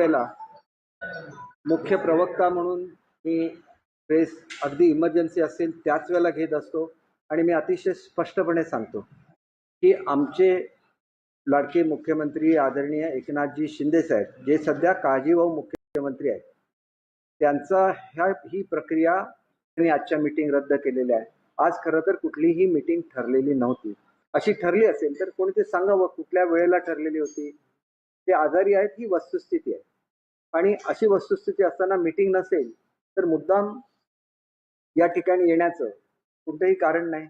वेळेला मुख्य प्रवक्ता म्हणून मी प्रेस अगदी इमर्जन्सी असेल त्याच वेळेला घेत असतो आणि मी अतिशय स्पष्टपणे सांगतो की आमचे लाडके मुख्यमंत्री आदरणीय एकनाथजी शिंदेसाहेब जे सध्या काळजीवाहू मुख्यमंत्री आहेत त्यांचा ह्या ही प्रक्रिया त्यांनी आजच्या मीटिंग रद्द केलेल्या आहे. आज खरं तर कुठलीही मीटिंग ठरलेली नव्हती. अशी ठरली असेल तर कोणी ते सांगावं कुठल्या वेळेला ठरलेली होती. ते आजारी आहेत ही वस्तुस्थिती आहे. आणि अशी वस्तुस्थिती असताना मीटिंग नसेल तर मुद्दाम या ठिकाणी येण्याचं कोणतंही कारण नाही.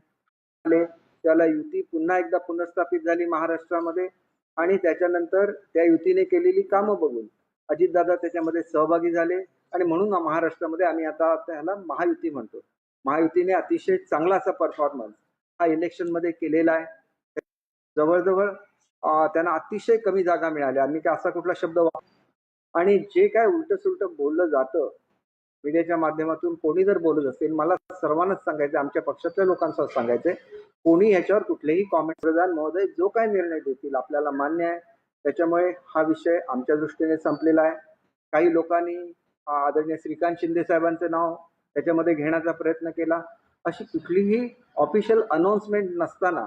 त्याला युती पुन्हा एकदा पुनर्स्थापित झाली महाराष्ट्रामध्ये आणि त्याच्यानंतर त्या युतीने केलेली कामं बघून अजितदादा त्याच्यामध्ये सहभागी झाले आणि म्हणून महाराष्ट्रामध्ये आम्ही आता त्याला महायुती म्हणतो. महायुतीने अतिशय चांगला असा परफॉर्मन्स हा इलेक्शनमध्ये केलेला आहे. जवळजवळ त्यांना अतिशय कमी जागा मिळाल्या. आम्ही काय असा कुठला शब्द वापर आणि जे काय उलट सुलट बोललं जातं मीडियाच्या माध्यमातून कोणी जर बोलत असेल मला सर्वांनाच सांगायचं आमच्या पक्षातल्या लोकांसह सांगायचंय कोणी याच्यावर कुठलेही कॉमेंट प्रधान महोदय जो काय निर्णय देतील आपल्याला मान्य आहे. त्याच्यामुळे हा विषय आमच्या दृष्टीने संपलेला आहे. काही लोकांनी आदरणीय श्रीकांत शिंदे साहेबांचं नाव त्याच्यामध्ये घेण्याचा प्रयत्न केला. अशी कुठलीही ऑफिशियल अनाउन्समेंट नसताना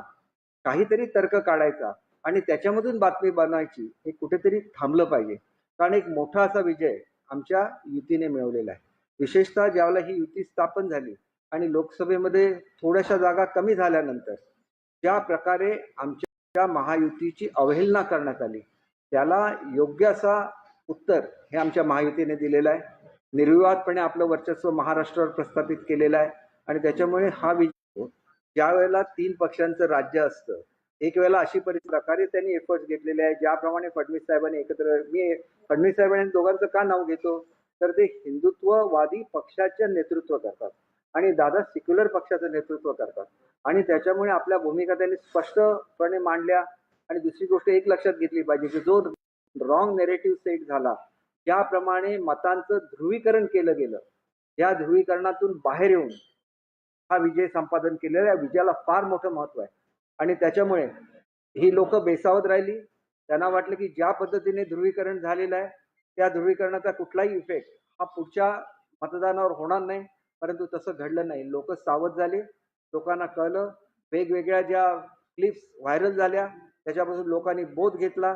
काहीतरी तर्क काढायचा आणि त्याच्यामधून बातमी बनवायची हे कुठेतरी थांबलं पाहिजे. कारण एक मोठा असा विजय आमच्या युतीने मिळवलेला आहे. विशेषतः ज्यावेळेला ही युती स्थापन झाली आणि लोकसभेमध्ये थोड्याशा जागा कमी झाल्यानंतर ज्या प्रकारे आमच्या महायुतीची अवहेलना करण्यात आली त्याला योग्य असा उत्तर हे आमच्या महायुतीने दिलेलं आहे. निर्विवादपणे आपलं वर्चस्व महाराष्ट्रावर प्रस्थापित केलेलं आहे आणि त्याच्यामुळे हा विजय ज्या वेळेला तीन पक्षांचं राज्य असतं एक वेळेला अशी परिस्थिती प्रकारे त्यांनी एफर्ट्स घेतलेले आहे ज्याप्रमाणे फडणवीस साहेबांनी एकत्र मी फडणवीस साहेबांनी दोघांचं का नाव घेतो? तर ते हिंदुत्ववादी पक्षाचं नेतृत्व करतात आणि दादा सेक्युलर पक्षाचं नेतृत्व करतात. आणि त्याच्यामुळे आपल्या भूमिका त्यांनी स्पष्टपणे मांडल्या. आणि दुसरी गोष्ट एक लक्षात घेतली पाहिजे की जो रॉंग नेरेटिव्ह सेट झाला ज्याप्रमाणे मतांचं ध्रुवीकरण केलं गेलं. या ध्रुवीकरणातून बाहेर येऊन हा विजय संपादन केलेला या विजयाला फार मोठं महत्त्व आहे. आणि त्याच्यामुळे ही लोक बेसावत राहिली. त्यांना वाटलं की ज्या पद्धतीने ध्रुवीकरण झालेलं आहे त्या ध्रुवीकरणाचा कुठलाही इफेक्ट हा पुढच्या मतदानावर होणार नाही. परंतु तसं घडलं नाही. लोक सावध झाले. लोकांना कळलं. वेगवेगळ्या ज्या क्लिप्स व्हायरल झाल्या त्याच्यापासून लोकांनी बोध घेतला.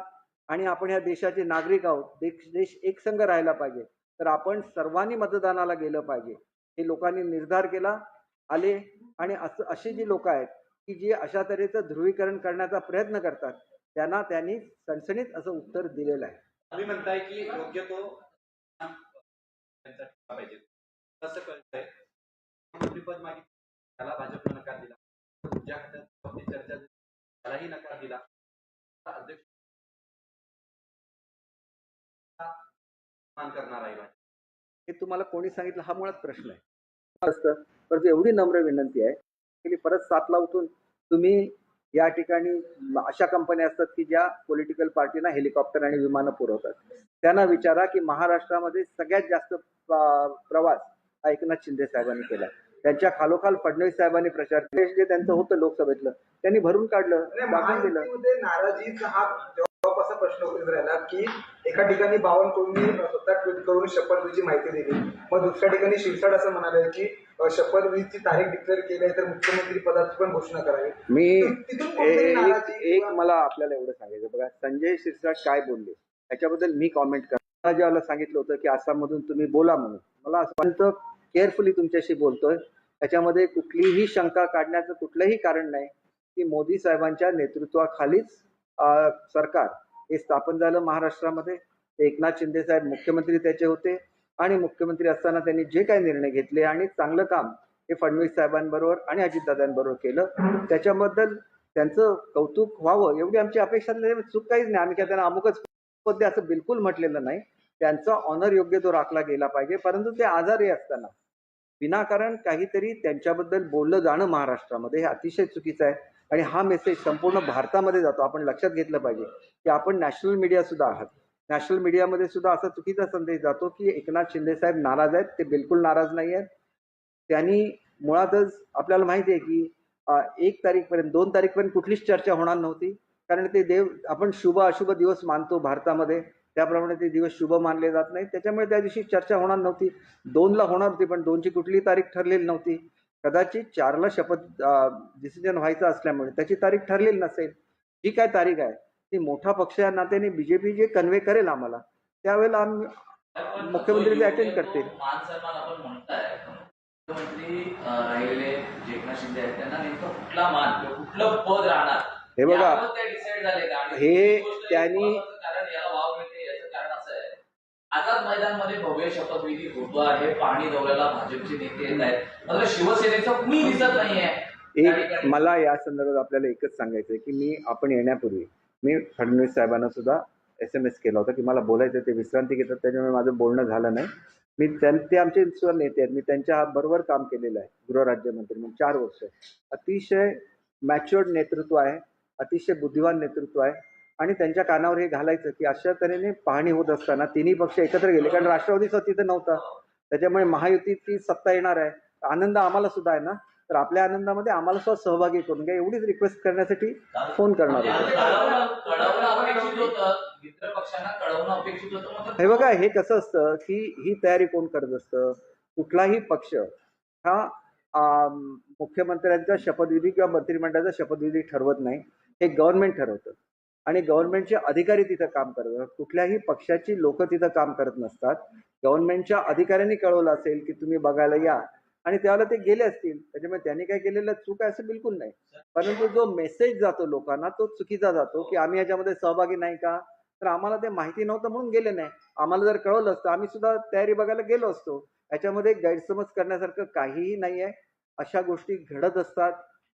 आणि आपण ह्या देशाचे नागरिक आहोत. देश देश एकसंघ राहायला पाहिजे. तर आपण सर्वांनी मतदानाला गेलं पाहिजे. हे लोकांनी निर्धार केला आले. आणि असं अशी जी लोक आहेत की जी अशा तऱ्हेचं ध्रुवीकरण करण्याचा प्रयत्न करतात त्यांना त्यांनी सणसणीत असं उत्तर दिलेलं आहे. तुम्ही म्हणताय की योग्य तो पाहिजे. कळतंय? मंत्रीपद त्याला भाजपनं नकार दिला. ऊर्जा खात्यात चर्चा झाली, त्यालाही नकार दिला. अध्यक्ष मान करणार आहे. हे तुम्हाला कोणी सांगितलं? हा मुळात प्रश्न आहे. असतं. परंतु एवढी नम्र विनंती आहे की परत सातला उठून तुम्ही या ठिकाणी अशा कंपन्या असतात की ज्या पॉलिटिकल पार्टीना हेलिकॉप्टर आणि विमानं पुरवतात. त्यांना विचारा की महाराष्ट्रामध्ये सगळ्यात जास्त प्र- प्रवास हा एकनाथ शिंदे साहेबांनी केला. त्यांच्या खालोखाल फडणवीस साहेबांनी प्रचार केला. जे त्यांचं होतं लोकसभेतलं त्यांनी भरून काढलं दाखवून दिलं. नाराजीचा हा असा प्रश्न उपस्थित राहिला की एका ठिकाणी बावनकुळेंनी स्वतः ट्विट करून शपथविधीची माहिती दिली. मग दुसऱ्या ठिकाणी शिरसाट असं म्हणाले की शपथविधीची तारीख डिक्लेअर केली आहे तर मुख्यमंत्री पदाची पण घोषणा करावी. मी एक मला आपल्याला एवढं सांगायचं बघा संजय शिरसाट काय बोलले? त्याच्याबद्दल मी कॉमेंट करतो ज्याला सांगितलं होतं की आसाममधून तुम्ही बोला म्हणून. मला असं वाटतं केअरफुली तुमच्याशी बोलतोय. त्याच्यामध्ये कुठलीही शंका काढण्याचं कुठलंही कारण नाही की मोदी साहेबांच्या नेतृत्वाखालीच सरकार हे स्थापन झालं महाराष्ट्रामध्ये. एकनाथ शिंदे साहेब मुख्यमंत्री त्याचे होते. आणि मुख्यमंत्री असताना त्यांनी जे काही निर्णय घेतले आणि चांगलं काम हे फडणवीस साहेबांबरोबर आणि अजितदादांबरोबर केलं त्याच्याबद्दल त्यांचं कौतुक व्हावं एवढी आमची अपेक्षा चूक काहीच नाही. आम्ही काय त्यांना अमुकच पद असं बिलकुल म्हटलेलं नाही. त्यांचा ऑनर योग्य तो राखला गेला पाहिजे. परंतु ते आजारी असताना विनाकारण काहीतरी त्यांच्याबद्दल बोललं जाणं महाराष्ट्रामध्ये हे अतिशय चुकीचं आहे. आणि हा मेसेज संपूर्ण भारतामध्ये जातो. आपण लक्षात घेतलं पाहिजे की आपण नॅशनल मीडिया सुद्धा आहात. नॅशनल मीडियामध्ये सुद्धा असा चुकीचा संदेश जातो की एकनाथ शिंदे साहेब नाराज आहेत ते बिलकुल नाराज नाही आहेत. त्यांनी मुळातच आपल्याला माहिती आहे की एक तारीखपर्यंत दोन तारीखपर्यंत कुठलीच चर्चा होणार नव्हती. कारण ते देव आपण शुभ अशुभ दिवस मानतो भारतामध्ये. त्याप्रमाणे ते दिवस शुभ मानले जात नाही त्याच्यामुळे त्या दिवशी चर्चा होणार नव्हती. दोनला होणार होती पण दोनची कुठलीही तारीख ठरलेली नव्हती. कदाचित चारला शपथ डिसिजन व्हायचं असल्यामुळे त्याची तारीख ठरलेली नसेल. जी काय तारीख आहे ती मोठा पक्ष या नात्याने बीजेपी जे कन्व्हे करेल आम्हाला त्यावेळेला आम्ही मुख्यमंत्री तो योग्य करतील. हे बघा, हे त्यांनी- आझाद मैदानमध्ये भव्य शपथविधी होतो आहे पाणी दौऱ्याला भाजपचे नेते येत आहेत. मात्र शिवसेनेचं कुणी दिसत नाहीये. एक मला या संदर्भात आपल्याला एकच सांगायचं आहे की मी आपण येण्यापूर्वी मी फडणवीस साहेबांना सुद्धा एस एम एस केला होता की मला बोलायचं ते विश्रांती घेतात त्याच्यामुळे माझं बोलणं झालं नाही. मी त्यां ते आमचे सुद्धा नेते आहेत मी त्यांच्या बरोबर काम केलेलं आहे गृहराज्यमंत्री म्हणून चार वर्ष. अतिशय मॅच्युअर्ड नेतृत्व आहे अतिशय बुद्धिवान नेतृत्व आहे आणि त्यांच्या कानावर हे घालायचं की अशा तऱ्हेने पाहणी होत असताना तिन्ही पक्ष एकत्र गेले कारण राष्ट्रवादी तिथं नव्हता. त्याच्यामुळे महायुतीची सत्ता येणार आहे. आनंद आम्हाला सुद्धा आहे ना? तर आपल्या आनंदामध्ये आम्हाला सुद्धा सहभागी करून घ्या. एवढीच रिक्वेस्ट करण्यासाठी फोन करणार म्हणजे होतो. मात्र हे बघा हे कसं असतं की ही तयारी कोण करत असतं? कुठलाही पक्ष हा मुख्यमंत्र्यांचा शपथविधी किंवा मंत्रिमंडळाचा शपथविधी ठरवत नाही. हे गव्हर्नमेंट ठरवतं. आणि गव्हर्नमेंटचे अधिकारी तिथं काम करत असतात. कुठल्याही पक्षाची लोक तिथं काम करत नसतात. गव्हर्नमेंटच्या अधिकाऱ्यांनी कळवलं असेल की तुम्ही बघायला या. आणि त्यावेळेला ते गेले असतील. त्याच्यामुळे त्यांनी काय केलेलं चूक आहे असं बिलकुल नाही. परंतु जो मेसेज जातो लोकांना तो चुकीचा जातो की आम्ही याच्यामध्ये सहभागी नाही का? तर आम्हाला ते माहिती नव्हतं म्हणून गेले नाही. आम्हाला जर कळवलं असतं आम्ही सुद्धा तयारी बघायला गेलो असतो. याच्यामध्ये गैरसमज करण्यासारखं काहीही नाही आहे. अशा गोष्टी घडत असतात.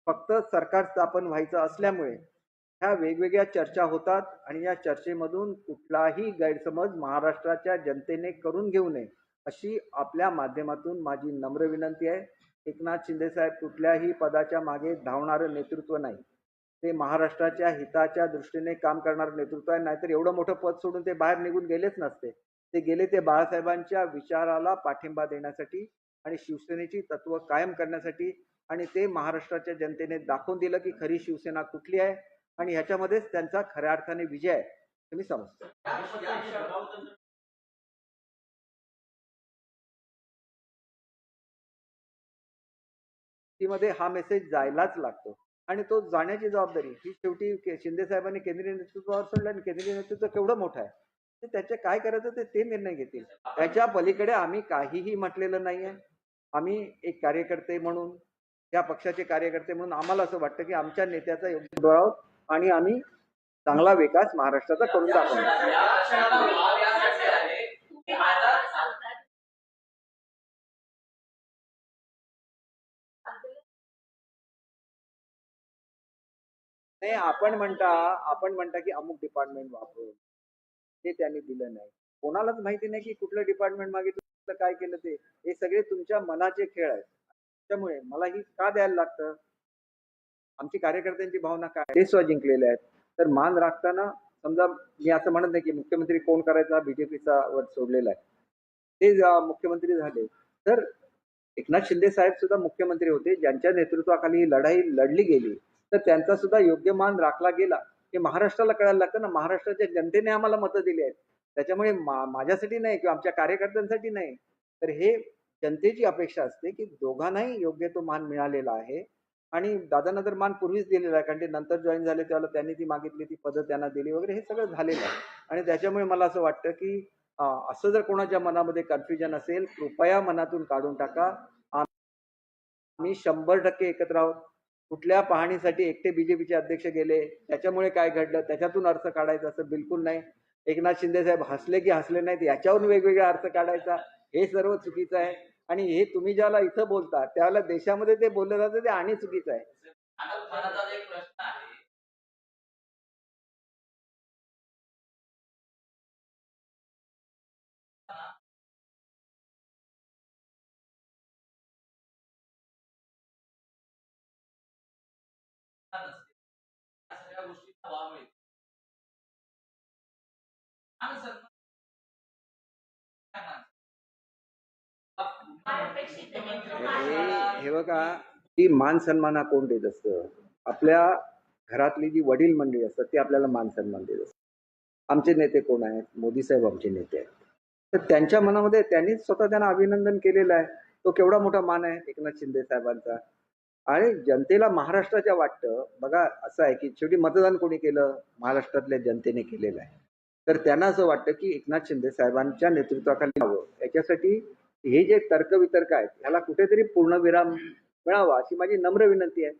फक्त सरकार स्थापन व्हायचं असल्यामुळे ह्या वेगवेगळ्या चर्चा होतात आणि या चर्चेमधून कुठलाही गैरसमज महाराष्ट्राच्या जनतेने करून घेऊ नये. अशी आपल्या माध्यमातून माझी नम्र विनंती आहे. एकनाथ शिंदेसाहेब कुठल्याही पदाच्या मागे धावणारं नेतृत्व नाही. ते महाराष्ट्राच्या हिताच्या दृष्टीने काम करणारं नेतृत्व आहे. नाहीतर एवढं मोठं पद सोडून ते बाहेर निघून गेलेच नसते. ते गेले ते बाळासाहेबांच्या विचाराला पाठिंबा देण्यासाठी आणि शिवसेनेची तत्व कायम करण्यासाठी आणि ते महाराष्ट्राच्या जनतेने दाखवून दिलं की खरी शिवसेना कुठली आहे आणि ह्याच्यामध्येच त्यांचा खऱ्या अर्थाने विजय आहे. तुम्ही समजता. मध्ये हा मेसेज जायलाच लागतो. आणि तो जाण्याची जबाबदारी ही शेवटी शिंदे साहेबांनी केंद्रीय नेतृत्वावर सोडलं आणि केंद्रीय नेतृत्व केवढं मोठं आहे. ते त्याचे काय करायचं ते ते निर्णय घेतील. त्याच्या पलीकडे आम्ही काहीही म्हटलेलं नाही आहे आम्ही एक कार्यकर्ते म्हणून या पक्षाचे कार्यकर्ते म्हणून आम्हाला असं वाटतं की आमच्या नेत्याचा योग्य आहोत आणि आम्ही चांगला विकास महाराष्ट्राचा करून दाखवणार. नाही आपण म्हणता आपण म्हणता की अमुक डिपार्टमेंट वापरून. ते त्यांनी दिलं नाही. कोणालाच माहिती नाही की कुठलं डिपार्टमेंट मागितलं काय केलं ते. हे सगळे तुमच्या मनाचे खेळ आहेत. त्यामुळे मला ही का द्यायला लागतं? आमची कार्यकर्त्यांची भावना काय? ते सुद्धा जिंकलेले आहेत. तर मान राखताना समजा मी असं म्हणत नाही की मुख्यमंत्री कोण करायचा? बीजेपीचा वर सोडलेला आहे. ते मुख्यमंत्री झाले. तर एकनाथ शिंदे साहेब सुद्धा मुख्यमंत्री होते. ज्यांच्या नेतृत्वाखाली ही लढाई लढली गेली. तर त्यांचा सुद्धा योग्य मान राखला गेला. हे महाराष्ट्राला कळायला लागतं ना. महाराष्ट्राच्या जनतेने आम्हाला मतं दिली आहेत. त्याच्यामुळे मा माझ्यासाठी नाही किंवा आमच्या कार्यकर्त्यांसाठी नाही. तर हे जनतेची अपेक्षा असते की दोघांनाही योग्य तो मान मिळालेला आहे. आणि दादांना तर मान पूर्वीच दिलेला आहे. कारण ते नंतर जॉईन झाले त्यावेळेला त्यांनी ती मागितली ती पदं त्यांना दिली वगैरे हे सगळं झालेलं आहे. आणि त्याच्यामुळे मला असं वाटतं की असं जर कोणाच्या मनामध्ये कन्फ्युजन असेल कृपया मनातून काढून टाका. आम्ही शंभर टक्के एकत्र आहोत. कुठल्या पाहणीसाठी एकटे बीजेपीचे अध्यक्ष गेले? त्याच्यामुळे काय घडलं? त्याच्यातून अर्थ काढायचा असं बिलकुल नाही. एकनाथ शिंदे साहेब हसले की हसले नाहीत याच्यावरून वेगवेगळा अर्थ काढायचा हे सर्व चुकीचं आहे. आणि हे तुम्ही ज्याला इथं बोलता त्याला देशामध्ये ते बोललं जातं ते आणि चुकीचं आहे. हे बघा ती मान सन्मान हा कोण देत असतं? आपल्या घरातली जी वडील मंडळी असतात ती आपल्याला मान सन्मान देत असतात. आमचे नेते कोण आहेत? मोदी साहेब आमचे नेते आहेत. तर त्यांच्या मनामध्ये त्यांनीच स्वतः त्यांना अभिनंदन केलेलं आहे. तो केवढा मोठा मान आहे? एकनाथ शिंदे साहेबांचा. आणि जनतेला महाराष्ट्राच्या वाटतं बघा असं आहे की शेवटी मतदान कोणी केलं? महाराष्ट्रातल्या जनतेने केलेलं आहे. तर त्यांना असं वाटतं की एकनाथ शिंदे साहेबांच्या नेतृत्वाखाली यावं याच्यासाठी हे जे तर्कवितर्क आहेत ह्याला कुठेतरी पूर्णविराम मिळावा अशी माझी नम्र विनंती आहे.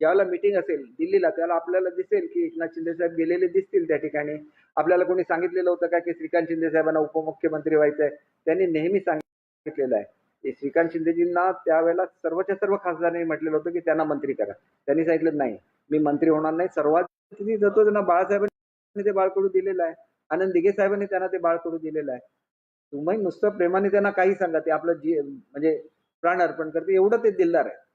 ज्यावेळेला मिटिंग असेल दिल्लीला त्याला आपल्याला दिसेल की एकनाथ शिंदे साहेब गेलेले दिसतील त्या ठिकाणी. आपल्याला कोणी सांगितलेलं होतं का की श्रीकांत शिंदे साहेबांना उपमुख्यमंत्री व्हायचं आहे त्यांनी नेहमी सांगितलेलं आहे. की श्रीकांत शिंदेजींना त्यावेळेला सर्वच्या सर्व खासदारांनी म्हटलेलं होतं की त्यांना मंत्री करा. त्यांनी सांगितलं नाही मी मंत्री होणार नाही. सर्वात किती जातो त्यांना बाळासाहेबांनी ते बाळकडू दिलेलं आहे. आनंद दिघे साहेबांनी त्यांना ते बाळकडू दिलेलं आहे. तुम्ही नुसतं प्रेमाने त्यांना काही सांगा ते आपलं जी म्हणजे प्राण अर्पण करते एवढं ते दिलदार आहे.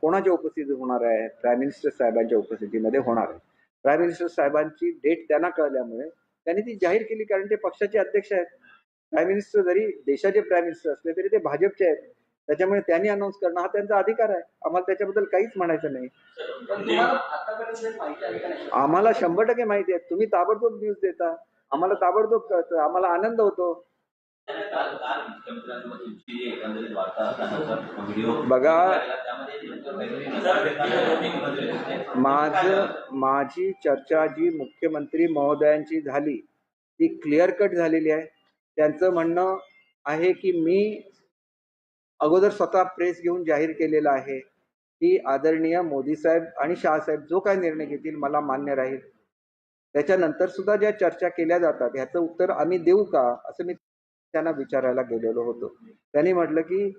कोणाच्या उपस्थितीत होणार आहे? प्राईम मिनिस्टर साहेबांच्या उपस्थितीमध्ये होणार आहे. प्राईम मिनिस्टर साहेबांची डेट त्यांना कळल्यामुळे त्यांनी ती जाहीर केली कारण ते पक्षाचे अध्यक्ष आहेत. प्राईम मिनिस्टर जरी देशाचे प्राईम मिनिस्टर असले तरी ते भाजपचे आहेत. त्याच्यामुळे त्यांनी अनाऊन्स करणं हा त्यांचा अधिकार आहे. आम्हाला त्याच्याबद्दल काहीच म्हणायचं नाही. आम्हाला शंभर टक्के माहिती आहे. तुम्ही ताबडतोब न्यूज देता. आम्हाला ताबडतोब कळतं. आम्हाला आनंद होतो. बघा. माझं माझी चर्चा जी मुख्यमंत्री महोदयांची झाली ती क्लिअर कट झालेली आहे. त्यांचं म्हणणं आहे की मी अगोदर स्वतः प्रेस घेऊन जाहीर केलेलं आहे की आदरणीय मोदी साहेब आणि शहासाहेब जो काय निर्णय घेतील मला मान्य राहील. त्याच्यानंतर सुद्धा ज्या चर्चा केल्या जातात ह्याचं उत्तर आम्ही देऊ का? असं मी त्यांना विचारायला गेलेलो होतो. त्यांनी म्हटलं की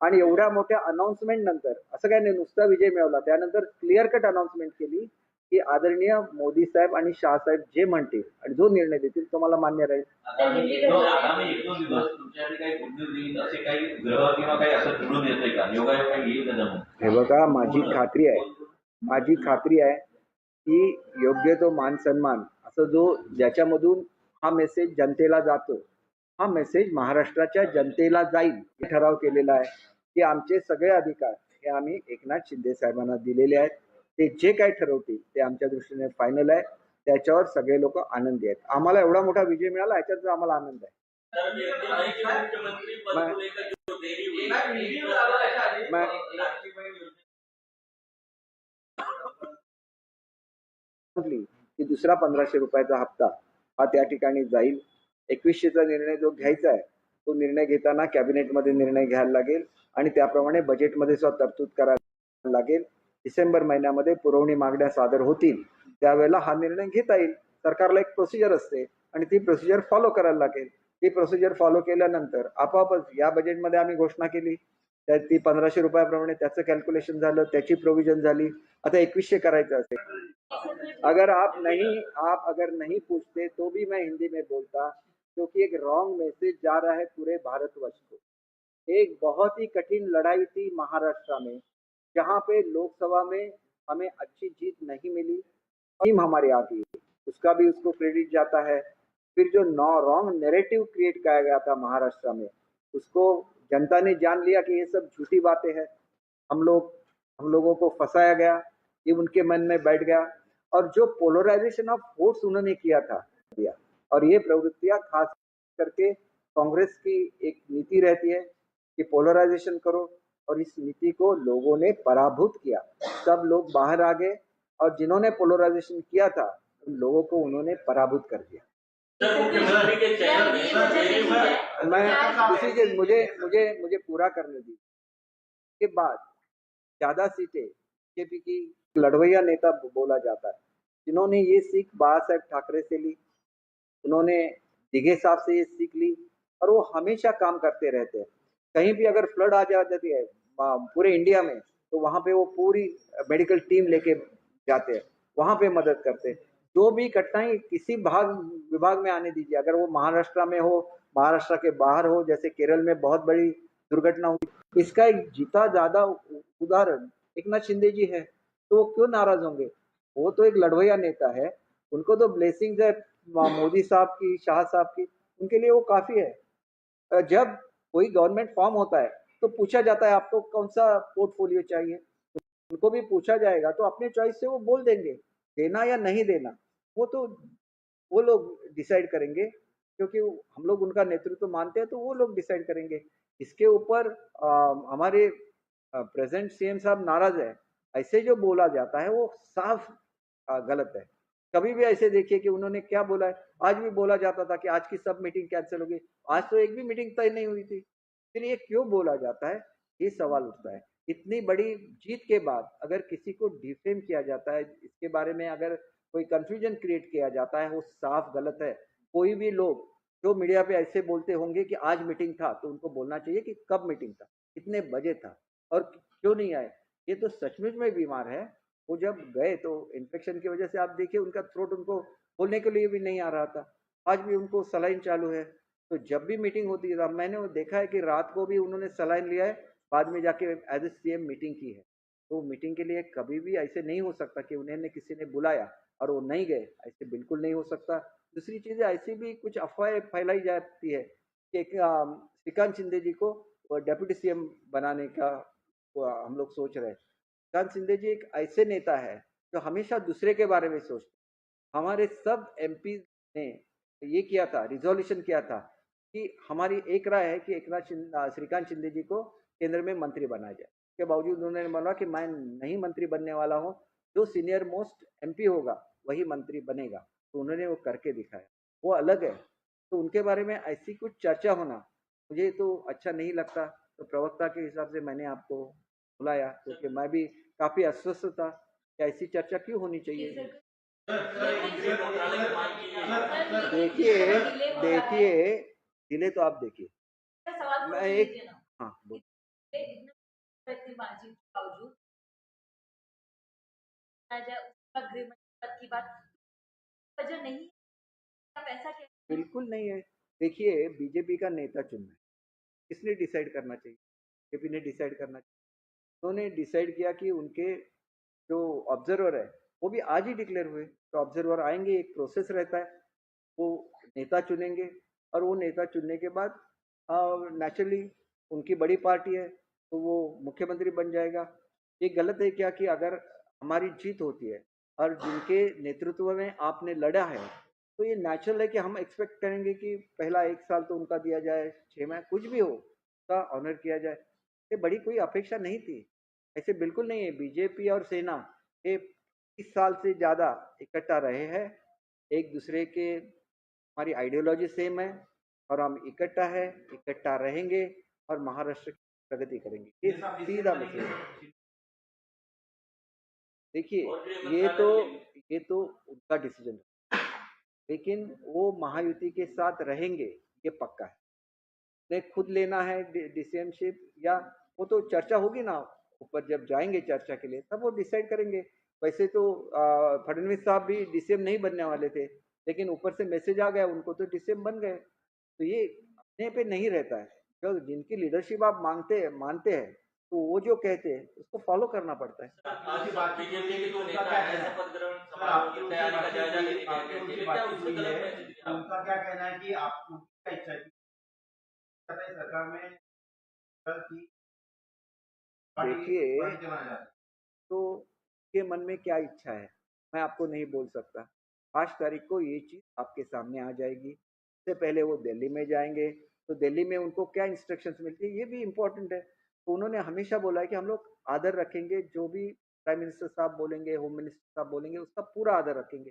आणि एवढ्या मोठ्या अनाऊन्समेंट नंतर असं काय नाही नुसता विजय मिळवला. त्यानंतर क्लिअर कट अनाऊन्समेंट केली की आदरणीय मोदी साहेब आणि शहासाहेब जे म्हणतील आणि जो निर्णय देतील तो मला मान्य राहील. जमून हे बघा माझी खात्री आहे. माझी खात्री आहे की योग्य तो मान सन्मान असं जो ज्याच्यामधून हा मेसेज जनतेला जातो हा मेसेज महाराष्ट्राच्या जनतेला जाईल हे ठराव केलेला आहे की आमचे सगळे अधिकार हे आम्ही एकनाथ शिंदे साहेबांना दिलेले आहेत ते जे काय ठरवतील ते आमच्या दृष्टीने फायनल आहे त्याच्यावर सगळे लोक आनंदी आहेत आम्हाला एवढा मोठा विजय मिळाला याच्यात आम्हाला आनंद आहे की दुसरा पंधराशे रुपयाचा हप्ता हा त्या ठिकाणी जाईल एकवीसशेचा निर्णय जो घ्यायचा आहे तो निर्णय घेताना कॅबिनेटमध्ये निर्णय घ्यायला लागेल आणि त्याप्रमाणे बजेटमध्ये सुद्धा तरतूद करायला लागेल. डिसेंबर महिन्यामध्ये पुरवणी मागण्या सादर होतील त्यावेळेला हा निर्णय घेता येईल. सरकारला एक प्रोसिजर असते आणि ती प्रोसिजर फॉलो करायला लागेल. ती प्रोसिजर फॉलो केल्यानंतर आपोआपच या बजेटमध्ये आम्ही घोषणा केली. त्या ती पंधराशे रुपयाप्रमाणे त्याचं कॅल्क्युलेशन झालं त्याची प्रोव्हिजन झाली. आता एकवीसशे करायचं असेल. अगर आप नहीं आप अगर नहीं पूछते तो भी मैं हिंदी में बोलता क्योंकि एक रॉन्ग मैसेज जा रहा है पूरे भारतवर्ष को। एक बहुत ही कठिन लड़ाई थी महाराष्ट्र में, जहाँ पे लोकसभा में हमें अच्छी जीत नहीं मिली। टीम हमारी आ गई उसका भी उसको क्रेडिट जाता है। फिर जो नौ रॉन्ग नेरेटिव क्रिएट किया गया था महाराष्ट्र में, उसको जनता ने जान लिया कि ये सब झूठी बातें हैं। हम लोग, हम लोगों को फंसाया गया, ये उनके मन में बैठ गया। और जो पोलराइजेशन ऑफ़ वोट्स उन्होंने किया था, दिया। और ये प्रवृत्तियाँ खास करके कांग्रेस की एक नीति रहती है कि पोलराइजेशन करो और इस नीति को लोगों ने पराभूत किया। सब लोग बाहर आ गए और जिन्होंने पोलराइजेशन किया था, उन लोगों को उन्होंने पराभूत कर दिया। मैं इसी के मुझे मुझे मुझे पूरा करने दी के बाद ज़्यादा सीटें बीजेपी की लड़वैया नेता बोला जाता है। जिन्होंने ये सीख बाला साहेब ठाकरे से ली उन्होंने दिघे साहब से ये सीख ली और वो हमेशा काम करते रहते हैं। कहीं भी अगर फ्लड आ जाती है पूरे इंडिया में तो वहाँ पे वो पूरी मेडिकल टीम लेके जाते हैं। वहाँ पे मदद करते हैं। जो भी घटनाएँ किसी भाग, विभाग में आने दीजिए, अगर वो महाराष्ट्र में हो, महाराष्ट्र के बाहर हो, जैसे केरल में बहुत बड़ी दुर्घटना हुई, इसका एक जीता ज़्यादा उदाहरण एक नाथ शिंदे जी है तो वो क्यों नाराज़ होंगे? वो तो एक लड़वैया नेता है, उनको तो ब्लेसिंग है मोदी साहब की, शाह साहब की, उनके लिए वो काफ़ी है। जब कोई गवर्नमेंट फॉर्म होता है तो पूछा जाता है आपको कौन सा पोर्टफोलियो चाहिए? उनको भी पूछा जाएगा तो अपने चॉइस से वो बोल देंगे, देना या नहीं देना। वो तो वो लोग डिसाइड करेंगे, क्योंकि हम लोग उनका नेतृत्व मानते हैं तो वो लोग डिसाइड करेंगे। इसके ऊपर हमारे प्रेजेंट सीएम साहब नाराज़ है। ऐसे जो बोला जाता है, वो साफ़ गलत है। कभी भी ऐसे देखिए कि उन्होंने क्या बोला है। आज भी बोला जाता था कि आज की सब मीटिंग कैंसिल होगी। आज तो एक भी मीटिंग तय नहीं हुई थी। फिर ये क्यों बोला जाता है? ये सवाल उठता है। इतनी बड़ी जीत के बाद अगर किसी को डिफेम किया जाता है, इसके बारे में अगर कोई कंफ्यूजन क्रिएट किया जाता है, वो साफ़ गलत है। कोई भी लोग जो मीडिया पे ऐसे बोलते होंगे कि आज मीटिंग था तो उनको बोलना चाहिए कि कब मीटिंग था, कितने बजे था और क्यों नहीं आए? ये तो सचमुच में बीमार है। वो जब गए तो इन्फेक्शन की वजह से आप देखिए उनका थ्रोट उनको बोलने के लिए भी नहीं आ रहा था। आज भी उनको सलाइन चालू है। तो जब भी मीटिंग होती है मैंने वो देखा है कि रात को भी उन्होंने सलाइन लिया है, बाद में जाके एज ए सी मीटिंग की है। तो मीटिंग के लिए कभी भी ऐसे नहीं हो सकता कि उन्हें किसी ने बुलाया और वो नहीं गए। ऐसे बिल्कुल नहीं हो सकता। दूसरी चीज़ ऐसी भी कुछ अफवाहें फैलाई जाती है कि श्रीकांत शिंदे जी को डेप्यूटी सीएम बनाने का हम लोग सोच रहे हैं। श्रीकांत शिंदे जी एक ऐसे नेता है, जो हमेशा दूसरे के बारे में सोचते हमारे सब एमपी ने ये किया था रिजोल्यूशन किया था कि हमारी एक राय है कि एकनाथ शिंदे श्रीकांत शिंदे जी को केंद्र में मंत्री बनाया जाए। इसके बावजूद उन्होंने बोला कि मैं नहीं मंत्री बनने वाला हूँ, जो सीनियर मोस्ट एमपी होगा, वही मंत्री बनेगा। तो उन्होंने वो करके दिखाया। वो अलग है। तो उनके बारे में ऐसी कुछ चर्चा होना मुझे तो अच्छा नहीं लगता। तो प्रवक्ता के हिसाब से मैंने आपको बुलाया, क्योंकि मैं भी काफ़ी अस्वस्थ था। क्या ऐसी चर्चा क्यों होनी चाहिए? देखिए देखिए डिले तो आप देखिए। मैं एक हाँ बिल्कुल नहीं है। देखिए बीजेपी का नेता चुनना है। किसने डिसाइड करना चाहिए? बीजेपी ने डिसाइड करना चाहिए। उन्होंने डिसाइड किया कि उनके जो ऑब्जर्वर है, वो भी आज ही डिक्लेयर हुए। तो ऑब्जर्वर आएँगे, एक प्रोसेस रहता है, वो नेता चुनेंगे और वो नेता चुनने के बाद नेचुरली उनकी बड़ी पार्टी है तो वो मुख्यमंत्री बन जाएगा। ये गलत है क्या कि अगर हमारी जीत होती है और जिनके नेतृत्व में आपने लड़ा है तो ये नेचुरल है कि हम एक्सपेक्ट करेंगे कि पहला एक साल तो उनका दिया जाए छः महीने कुछ भी हो, उसका ऑनर किया जाए। ये बड़ी कोई अपेक्षा नहीं थी। ऐसे बिल्कुल नहीं है। बीजेपी और सेना ये इस साल से ज़्यादा इकट्ठा रहे हैं। एक दूसरे के हमारी आइडियोलॉजी सेम है और हम इकट्ठा है इकट्ठा रहेंगे और महाराष्ट्र की प्रगति करेंगे। ये सीधा मसला है। देखिए ये तो ये तो उनका डिसीज़न है। लेकिन वो महायुति के साथ रहेंगे ये पक्का है। खुद लेना है डिसीएमशिप या वो तो चर्चा होगी ना ऊपर जब जाएँगे चर्चा के लिए तब वो डिसाइड करेंगे। वैसे तो फडणवीस साहब भी डीसीएम नहीं बनने वाले थे लेकिन ऊपर से मैसेज आ गया उनको तो डीसीएम बन गए। तो ये अपने पे नहीं रहता है। जो जिनकी लीडरशिप आप मांगते हैं मानते हैं तो वो जो कहते हैं उसको फॉलो करना पड़ता है। है? उनका क्या कहना है? कि आप है? है सरकार में देखिए, हैं। तो के मन में क्या इच्छा है? मैं आपको नहीं बोल सकता। पाँच तारीख को ये चीज़ आपके सामने आ जाएगी। इससे पहले वो दिल्ली में जाएँगे। तो दिल्ली में उनको क्या इंस्ट्रक्शंस मिलती है? ये भी इम्पोर्टेंट है। तो उन्होंने हमेशा बोला है कि हम लोग आदर रखेंगे। जो भी प्राइम मिनिस्टर साहब बोलेंगे होम मिनिस्टर साहब बोलेंगे उसका पूरा आदर रखेंगे।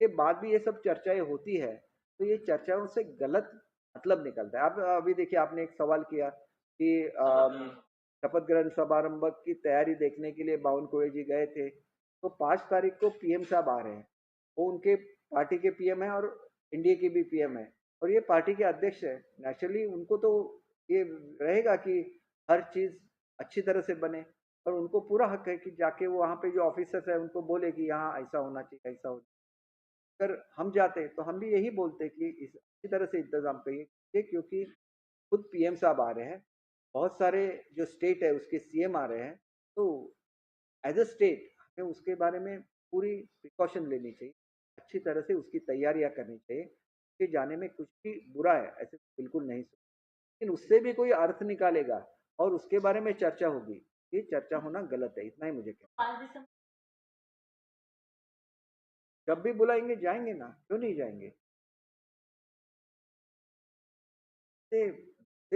के बाद भी ये सब चर्चाएँ होती है। तो ये चर्चाओं से गलत मतलब निकलता है। अब अभी देखिए आपने एक सवाल किया कि अम, शपथ ग्रहण समारंभ की तैयारी देखने के लिए बावनकुळे जी गए थे। तो पाँच तारीख को पीएम साहब आ रहे हैं। वो उनके पार्टी के पीएम है और एनडीए के भी पीएम है। और ये पार्टी के अध्यक्ष है। नेचुरली उनको तो ये रहेगा कि हर चीज़ अच्छी तरह से बने। और उनको पूरा हक है कि जाके वो वहाँ पे जो ऑफिसर्स है उनको बोले कि यहाँ ऐसा होना चाहिए, ऐसा होना अगर हम जाते तो हम भी यही बोलते कि इस अच्छी तरह से इंतज़ाम करिए, क्योंकि खुद पीएम साहब आ रहे हैं। बहुत सारे जो स्टेट है उसके सीएम आ रहे हैं तो एज अ स्टेट हमें उसके बारे में पूरी प्रिकॉशन लेनी चाहिए। अच्छी तरह से उसकी तैयारियाँ करनी चाहिए कि जाने में कुछ भी बुरा है ऐसे बिल्कुल नहीं लेकिन उससे भी कोई अर्थ निकालेगा और उसके बारे में चर्चा होगी ये चर्चा होना गलत है इतना ही मुझे कहना जब भी बुलाएँगे जाएँगे ना क्यों नहीं जाएँगे?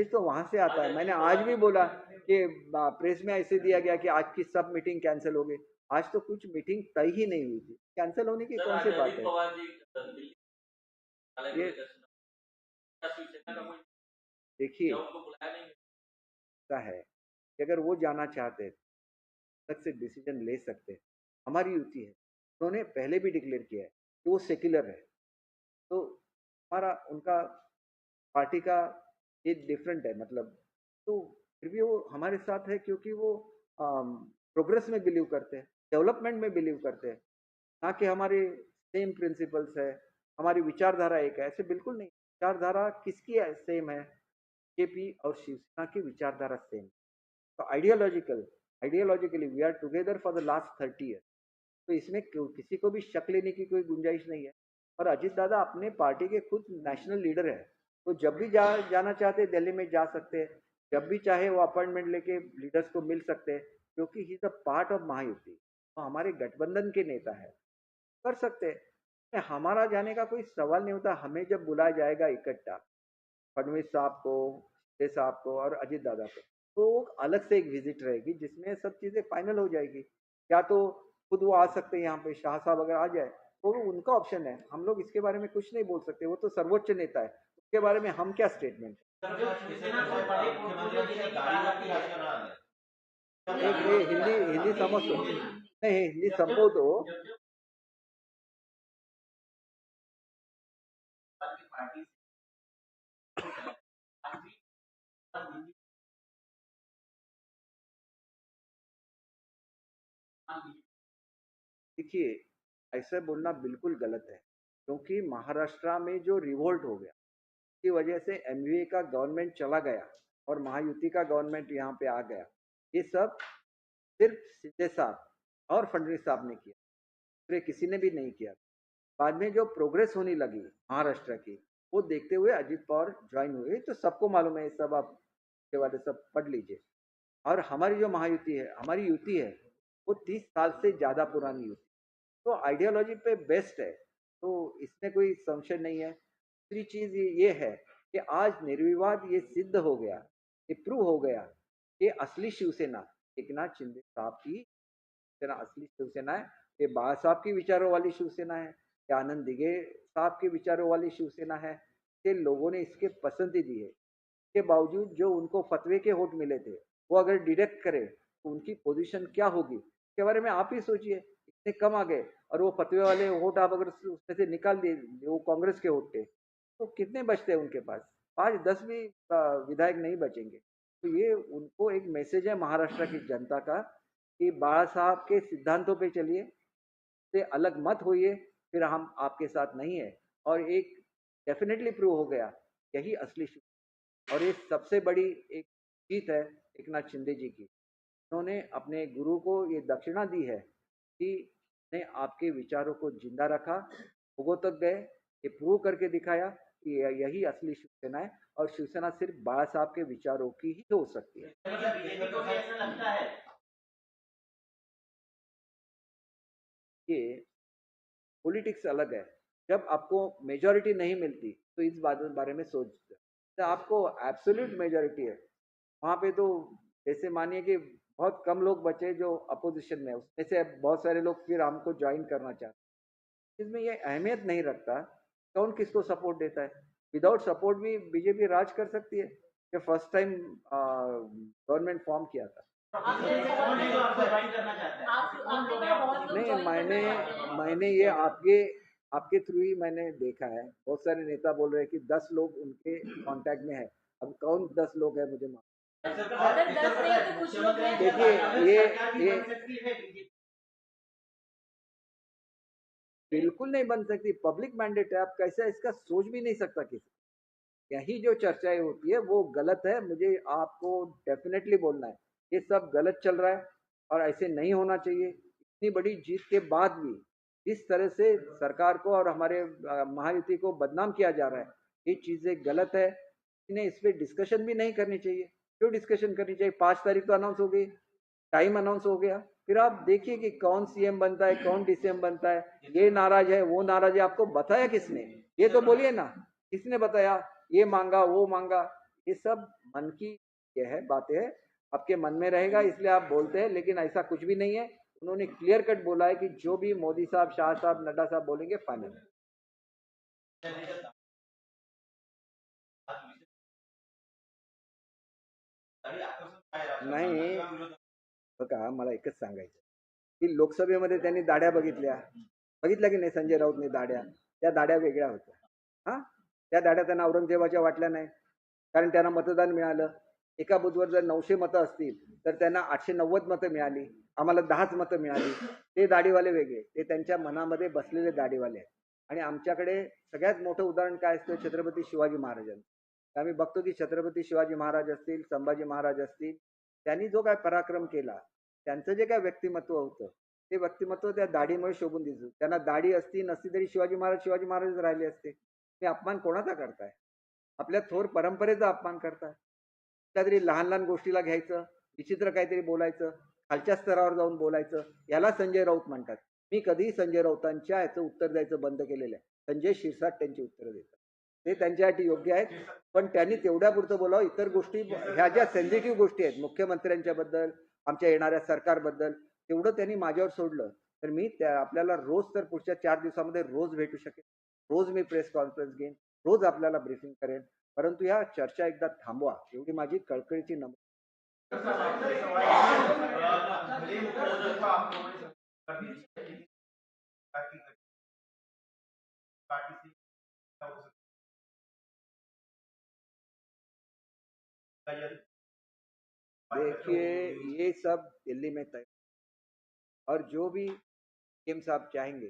ये तो वहाँ से आता है। मैंने आज भी बोला कि प्रेस में ऐसे दिया गया कि आज की सब मीटिंग कैंसिल हो गई। आज तो कुछ मीटिंग तय ही नहीं हुई थी। कैंसिल होने की कौन सी बात है? क्या देखिए या उनको बुलाया नहीं ऐसा है कि अगर वो जाना चाहते हैं, अलग से डिसीज़न ले सकते हैं। हमारी युति है। उन्होंने पहले भी डिक्लेयर किया है कि वो सेक्युलर है। तो हमारा उनका पार्टी का ये डिफरेंट है मतलब। तो फिर भी वो हमारे साथ है क्योंकि वो प्रोग्रेस में बिलीव करते हैं डेवलपमेंट में बिलीव करते हैं। ना कि हमारे सेम प्रिंसिपल्स है, हमारी विचारधारा एक है, ऐसे बिल्कुल नहीं। विचारधारा किसकी है? सेम है बीजेपी और शिवसेना की विचारधारा सेम तो ideological ideologically we are together for the last thirty year तो इसमें किसी को भी शक लेने की कोई गुंजाइश नहीं है। और अजित दादा अपने पार्टी के खुद नेशनल लीडर है। तो जब भी जा, जाना चाहते दिल्ली में जा सकते हैं। जब भी चाहे वो अपॉइंटमेंट लेके लीडर्स को मिल सकते हैं, क्योंकि he is a part of Mahayuti वो हमारे गठबंधन के नेता है। कर सकते हैं। हमारा जाने का कोई सवाल नहीं होता। हमें जब बुलाया जाएगा इकट्ठा, फडणवीस साहब को साहब को और अजीत दादा को तो वो अलग से एक विज़िट रहेगी, जिसमें सब चीज़ें फाइनल हो जाएगी। या तो खुद वो आ सकते हैं यहाँ पे, शाह साहब अगर आ जाए तो उनका ऑप्शन है। हम लोग इसके बारे में कुछ नहीं बोल सकते। वो तो सर्वोच्च नेता है। उसके बारे में हम क्या स्टेटमेंट हिंदी हिंदी समझतो नहीं हिंदी संपवतो देखिए ऐसे बोलना बिल्कुल गलत है क्योंकि महाराष्ट्र में जो रिवोल्ट हो गया की वजह से एमवीए का गवर्नमेंट चला गया और महायुति का गवर्नमेंट यहाँ पे आ गया। ये सब सिर्फ़ सीधे साहब और फडणवीस साहब ने किया। दूसरे किसी ने भी नहीं किया। बाद में जो प्रोग्रेस होने लगी महाराष्ट्र की, वो देखते हुए अजीत पवार ज्वाइन हुए। तो सबको मालूम है ये सब आप के वाले सब पढ़ लीजिए। और हमारी जो महायुति है, हमारी युति है, वो तीस साल से ज़्यादा पुरानी युति। तो आइडियोलॉजी पे बेस्ट है। तो इसमें कोई संशय नहीं है। दूसरी चीज़ ये है कि आज निर्विवाद ये सिद्ध हो गया, ये प्रूव हो गया कि असली शिवसेना एकनाथ शिंदे साहब की शिवसेना असली शिवसेना है, ये बाळा साहब की विचारों वाली शिवसेना है, ये आनंद दिघे साहब के विचारों वाली शिवसेना है, ये लोगों ने इसके पसंद है इसके बावजूद जो उनको फतवे के वोट मिले थे, वो अगर डिडक्ट करे तो उनकी पोजीशन क्या होगी? इसके बारे में आप ही सोचिए, इतने कम आ गए और वो फतवे वाले वोट आप अगर उसमें से निकाल दिए वो कांग्रेस के वोट थे तो कितने बचते हैं उनके पास? पाँच दस भी विधायक नहीं बचेंगे। तो ये उनको एक मैसेज है महाराष्ट्र की जनता का कि बाळा साहब के सिद्धांतों पे चलिए, से अलग मत होइए, फिर हम आपके साथ नहीं है। और एक डेफिनेटली प्रूव हो गया, यही असली और ये सबसे बड़ी एक जीत है एक नाथ शिंदे जी की। उन्होंने अपने गुरु को ये दक्षिणा दी है कि ने आपके विचारों को ज़िंदा रखा भोगों तक गए, ये प्रूव करके दिखाया। यह- यही असली शिवसेना है और शिवसेना सिर्फ़ बाळा साहब के विचारों की ही हो सकती है ये पॉलिटिक्स अलग है जब आपको मेजॉरिटी नहीं मिलती तो इस बात बारे में सोच तो आपको एब्सोल्यूट मेजॉरिटी है वहाँ पे तो जैसे मानिए कि बहुत कम लोग बचे जो अपोजिशन में है। उसमें से बहुत सारे लोग फिर हमको ज्वाइन करना चाहते हैं। इसमें ये अहमियत नहीं रखता कौन किसको सपोर्ट देता है? विदाउट सपोर्ट भी बीजेपी राज कर सकती है? ये फ़र्स्ट टाइम गवर्नमेंट फॉर्म किया था। नहीं मैंने करना चाहते हैं। मैंने ये आपके आपके थ्रू ही मैंने देखा है। बहुत सारे नेता बोल रहे हैं कि दस लोग उनके कांटेक्ट में है। अब कौन दस लोग है मुझे मालूम तो कुछ लोग हैं देखिए ये ये बिल्कुल नहीं बन सकती। पब्लिक मैंडेट है, आप कैसा इसका सोच भी नहीं सकता किसी यही जो चर्चाएँ होती है, वो गलत है। मुझे आपको डेफिनेटली बोलना है, ये सब गलत चल रहा है और ऐसे नहीं होना चाहिए। इतनी बड़ी जीत के बाद भी जिस तरह से सरकार को और हमारे महायुति को बदनाम किया जा रहा है, ये चीज़ें गलत है। इन्हें इस पर डिस्कशन भी नहीं करनी चाहिए। क्यों डिस्कशन करनी चाहिए? पाँच तारीख तो अनाउंस हो गई टाइम अनाउंस हो गया। फिर आप देखिए कि कौन सीएम बनता है, कौन डीसीएम बनता है ये नाराज़ है, वो नाराज़ है, आपको बताया किसने ये तो बोलिए ना, किसने बताया ये मांगा, वो मांगा ये सब मन की ये है, बातें है, आपके मन में रहेगा, इसलिए आप बोलते हैं, लेकिन ऐसा कुछ भी नहीं है उन्होंने क्लियर कट बोला है कि जो भी मोदी साहब, शाह साहब, नड्डा साहब बोलेंगे फाइनल? नाही. बघा मला एकच सांगायचं की लोकसभेमध्ये त्यांनी दाड्या बघितल्या. बघितल्या की नाही संजय राऊतने दाड्या? त्या दाड्या वेगळ्या होत्या. हा? त्या दाड्या त्यांना औरंगजेबाच्या वाटल्या नाही. कारण त्यांना मतदान मिळालं. एका बुधवर जर नऊशे मतं असतील तर त्यांना आठशे नव्वद मतं मिळाली. आम्हाला दहाच मतं मिळाली. ते दाढीवाले वेगळे. ते त्यांच्या मनामध्ये बसलेले दाढीवाले आहेत. आणि आमच्याकडे सगळ्यात मोठं उदाहरण काय असतं? छत्रपती शिवाजी महाराजांचं. आम्ही बघतो की छत्रपती शिवाजी महाराज असतील संभाजी महाराज असतील त्यांनी जो काय पराक्रम केला त्यांचं जे काय व्यक्तिमत्व होतं ते व्यक्तिमत्व त्या दाढीमुळे शोभून दिसत त्यांना दाढी असती नसती तरी शिवाजी महाराज शिवाजी महाराज राहिले असते. ते अपमान कोणाचा करताय? आपल्या थोर परंपरेचा अपमान करताय? त्यातरी तरी लहान लहान गोष्टीला घ्यायचं विचित्र काहीतरी बोलायचं खालच्या स्तरावर जाऊन बोलायचं याला संजय राऊत म्हणतात. मी कधीही संजय राऊतांच्या याचं उत्तर द्यायचं बंद केलेलं आहे. संजय शिरसाट त्यांची उत्तरं देतात. ते त्यांच्यासाठी योग्य आहेत. पण त्यांनी तेवढ्यापुरतं बोलावं. इतर गोष्टी ह्या ज्या सेन्सिटिव्ह गोष्टी आहेत मुख्यमंत्र्यांच्या बद्दल आमच्या येणाऱ्या सरकारबद्दल तेवढं त्यांनी माझ्यावर सोडलं. तर मी त्या आपल्याला रोज तर पुढच्या चार दिवसामध्ये रोज भेटू शकेन. रोज मी प्रेस कॉन्फरन्स घेईन. रोज आपल्याला ब्रीफिंग करेन. परंतु या चर्चा एकदा थांबवा. एवढी माझी कळकळीची नम देखिए ये सब दिल्ली में तय और जो भी सीएम साहब चाहेंगे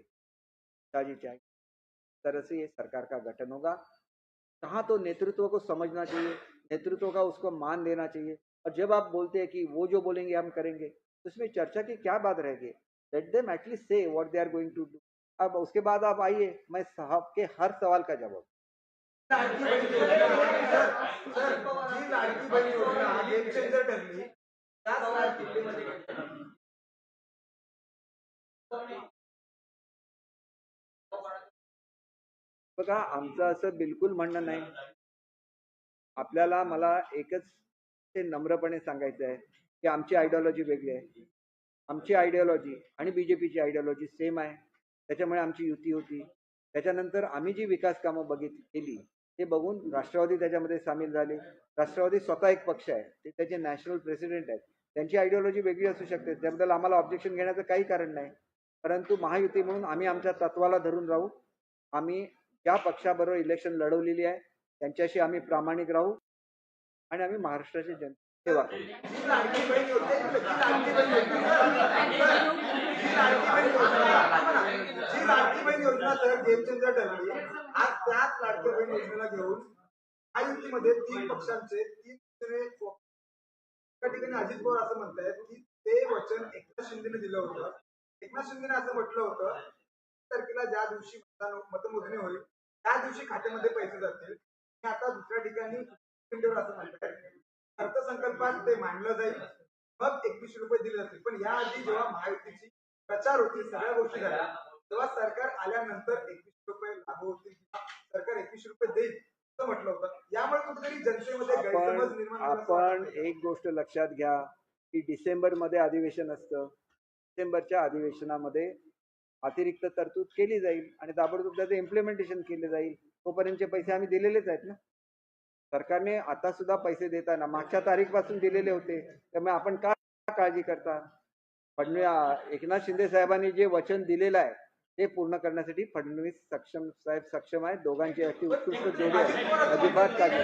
जी चाहेंगे तरह से ये सरकार का गठन होगा। कहाँ तो नेतृत्व को समझना चाहिए नेतृत्व का उसको मान देना चाहिए। और जब आप बोलते हैं कि वो जो बोलेंगे हम करेंगे तो इसमें चर्चा की क्या बात रहेगी let them at least say what they are going to do अब उसके बाद आप आइए मैं साहब के हर सवाल का जवाब लाडकी बहीण योजना. सर सर जी लाडकी बहीण योजना गेम चेंजर ठरली त्याच लाडकी बघा आमचं असं बिलकुल म्हणणं नाही. आपल्याला मला एकच ते नम्रपणे सांगायचं आहे की आमची आयडिओलॉजी वेगळी आहे. आमची आयडिओलॉजी आणि बीजेपीची आयडिओलॉजी सेम आहे. त्याच्यामुळे आमची युती होती. त्याच्यानंतर आम्ही जी विकास कामं बघित केली ते बघून राष्ट्रवादी त्याच्यामध्ये सामील झाले. राष्ट्रवादी स्वतः एक पक्ष आहे. ते त्याचे नॅशनल प्रेसिडेंट आहेत. त्यांची आयडिओलॉजी वेगळी असू शकते. त्याबद्दल आम्हाला ऑब्जेक्शन घेण्याचं काही कारण नाही. परंतु महायुती म्हणून आम्ही आमच्या तत्वाला धरून राहू. आम्ही ज्या पक्षाबरोबर इलेक्शन लढवलेली आहे त्यांच्याशी आम्ही प्रामाणिक राहू आणि आम्ही महाराष्ट्राची जनता सेवा करू. लाडकी बहीण योजना तर लाडकी सर ठरली. आज त्याच लाडकी बहीण योजनेला घेऊन महायुतीमध्ये तीन पक्षांचे तीन एका ठिकाणी अजित पवार असं म्हणतायत की ते वचन एकनाथ शिंदेने दिलं होतं. एकनाथ शिंदेने असं म्हटलं होतं तारखेला ज्या दिवशी मतमोजणी होईल त्या दिवशी खात्यामध्ये पैसे जातील. आता दुसऱ्या ठिकाणी शिंदेवर असं म्हणतात अर्थसंकल्पात ते मांडलं जाईल. मग एकवीसशे रुपये दिले जातील. पण याआधी जेव्हा महायुतीची प्रचार होती सगळ्या गोष्टी झाल्या. तेव्हा सरकार आल्यानंतर एकवीसशे रुपये लागू होतील सरकार एकवीसशे रुपये देईल असं म्हटलं होतं. यामुळे कुठेतरी जनतेमध्ये गैरसमज आपण निर्माण आपण. एक गोष्ट लक्षात घ्या की डिसेंबरमध्ये अधिवेशन असतं. डिसेंबरच्या अधिवेशनामध्ये अतिरिक्त तरतूद केली जाईल आणि ताबडतोब त्याचं इम्प्लिमेंटेशन केले जाईल. तोपर्यंतचे पैसे आम्ही दिलेलेच आहेत ना. सरकारने आता सुद्धा पैसे देताना मागच्या तारीखपासून दिलेले होते. त्यामुळे आपण का काळजी करता? फडणवीस एकनाथ शिंदे साहेबांनी जे वचन दिलेलं आहे ते पूर्ण करण्यासाठी फडणवीस सक्षम साहेब सक्षम आहेत. दोघांची अति उत्कृष्ट जोडी आहे. अजिबात काळजी